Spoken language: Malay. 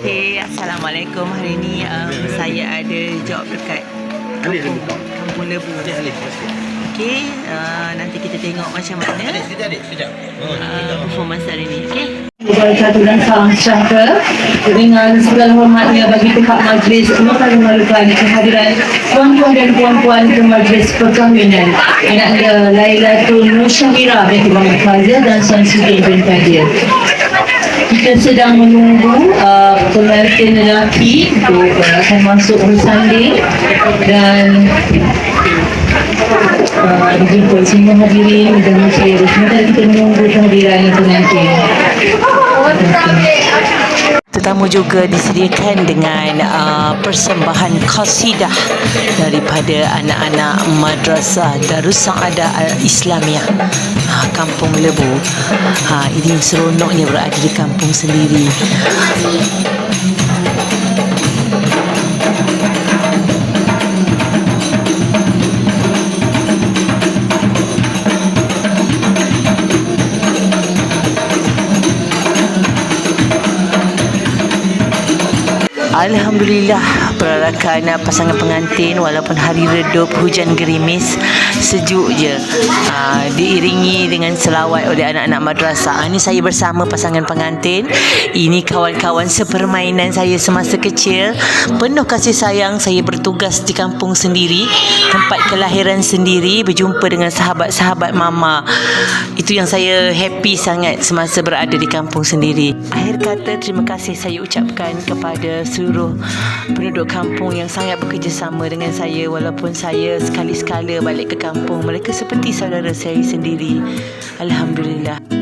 Okay, Assalamualaikum. Hari ni um, saya ada job dekat Alif kampung, Lebu. Alif, Alif. sikit. Okay, uh, nanti kita tengok macam mana Alif, sekejap, Alif, sekejap. Oh, uh, performance hari ni. Okay. Wabarakatuh dan salam sejahtera dengan segala hormatnya bagi pihak majlis kembali memerlukan kehadiran tuan-tuan dan puan-puan ke majlis perkahwinan anak anda Lailatul Nushamira binti Muhammad Fazil dan San Siti bin Kadir kita sedang menunggu uh, pengantin lelaki untuk uh, akan masuk bersanding dan uh, dijemput semua hadirin dan masyarakat kita menunggu kehadiran pengantin Tetamu juga disediakan dengan uh, persembahan qasidah daripada anak-anak Madrasah Darus Al-Islamiah ha, Kampung Lebu. Ha, ini seronoknya berada di kampung sendiri. Alhamdulillah perarakan pasangan pengantin walaupun hari redup hujan gerimis sejuk je. Ha, diiringi dengan selawat oleh anak-anak madrasah. Ini saya bersama pasangan pengantin. Ini kawan-kawan sepermainan saya semasa kecil. Penuh kasih sayang saya bertugas di kampung sendiri tempat kelahiran sendiri berjumpa dengan sahabat-sahabat mama. Itu yang saya happy sangat semasa berada di kampung sendiri. Akhir kata terima kasih saya ucapkan kepada seluruh penduduk kampung yang sangat bekerjasama dengan saya walaupun saya sekali sekala balik ke kampung. Mereka seperti saudara saya sendiri. Alhamdulillah